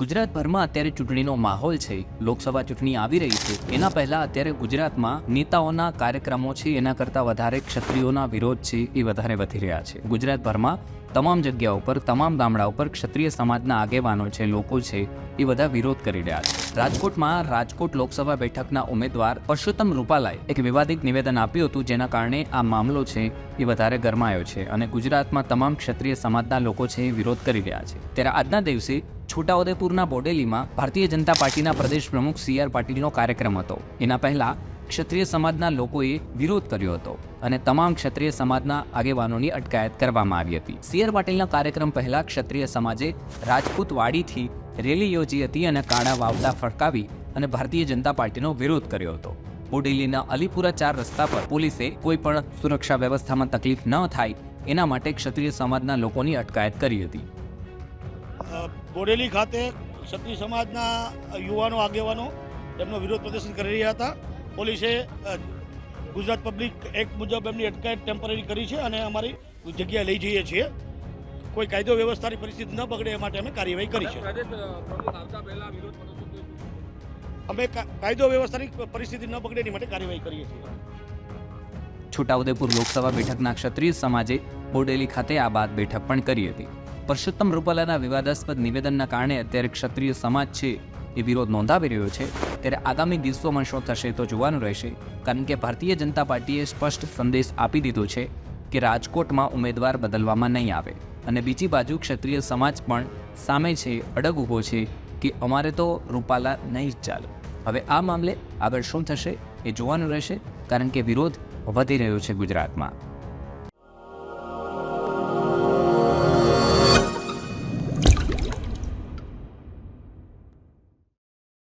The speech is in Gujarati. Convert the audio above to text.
ગુજરાતભરમાં અત્યારે ચૂંટણીનો માહોલ છે, લોકસભા ચૂંટણી આવી રહી છે, એના પહેલા અત્યારે ગુજરાતમાં નેતાઓના કાર્યક્રમો છે, એના કરતાં વધારે ક્ષત્રિયોના વિરોધ છે, એ વધારે વધી રહ્યા છે. ગુજરાતભરમાં તમામ જગ્યાઓ ઉપર તમામ ગામડાઓ ઉપર ક્ષત્રિય સમાજના આગેવાનો છે, લોકો છે, એ બધા વિરોધ કરી રહ્યા છે. રાજકોટમાં રાજકોટ લોકસભા બેઠકના ઉમેદવાર પરસોત્તમ રૂપાલાએ એક વિવાદિત નિવેદન આપ્યું હતું, જેના કારણે આ મામલો છે, એ વધારે ગરમાયો છે અને ગુજરાતમાં તમામ ક્ષત્રિય સમાજના લોકો છે, એ વિરોધ કરી રહ્યા છે. ત્યારે આજના દિવસે છોટાઉદેપુરના બોડેલીમાં ભારતીય જનતા પાર્ટીના પ્રદેશ પ્રમુખ સી આર પાટીલનો કાર્યક્રમ હતો. એના પહેલા ક્ષત્રિય સમાજના લોકોએ વિરોધ કર્યો હતો અને તમામ ક્ષત્રિય સમાજના આગેવાનોની અટકાયત કરવામાં આવી હતી. સી આર પાટીલના કાર્યક્રમ પહેલા ક્ષત્રિય સમાજે રાજપૂત વાડીથી રેલી યોજી હતી અને કાળા વાવડા ફરકાવી અને ભારતીય જનતા પાર્ટીનો વિરોધ કર્યો હતો. બોડેલીના અલીપુરા ચાર રસ્તા પર પોલીસે કોઈ પણ સુરક્ષા વ્યવસ્થામાં તકલીફ ન થાય એના માટે ક્ષત્રિય સમાજના લોકોની અટકાયત કરી હતી. બોડેલી ખાતે ક્ષત્રિય સમાજના યુવાનો આગેવાનો એમનો વિરોધ પ્રદર્શન કરી રહ્યા હતા. પોલીસે ગુજરાત પબ્લિક એક્ટ મુજબ એમની અટકાયત ટેમ્પરરી કરી છે અને અમારી જગ્યાએ લઈ જઈએ છીએ. કોઈ કાયદો વ્યવસ્થાની પરિસ્થિતિ ન બગડે એ માટે અમે કાર્યવાહી કરી છે. પ્રદેશ પ્રમુખ આવતા પહેલા વિરોધ અમે કાયદો વ્યવસ્થાની પરિસ્થિતિ ન બગડે એની માટે કાર્યવાહી કરીએ છીએ. છોટાઉદેપુર લોકસભા બેઠકના ક્ષત્રિય સમાજે બોડેલી ખાતે આ બાદ બેઠક પણ કરી હતી. પરસોત્તમ રૂપાલાના વિવાદાસ્પદ નિવેદનના કારણે અત્યારે ક્ષત્રિય સમાજ છે એ વિરોધ નોંધાવી રહ્યો છે. ત્યારે આગામી દિવસોમાં શું થશે તો જોવાનું રહેશે. કારણ કે ભારતીય જનતા પાર્ટીએ સ્પષ્ટ સંદેશ આપી દીધો છે કે રાજકોટમાં ઉમેદવાર બદલવામાં નહીં આવે. અને બીજી બાજુ ક્ષત્રિય સમાજ પણ સામે છે, અડગ ઊભો છે કે અમારે તો રૂપાલા નહીં જ ચાલે. હવે આ મામલે આગળ શું થશે એ જોવાનું રહેશે. કારણ કે વિરોધ વધી રહ્યો છે ગુજરાતમાં.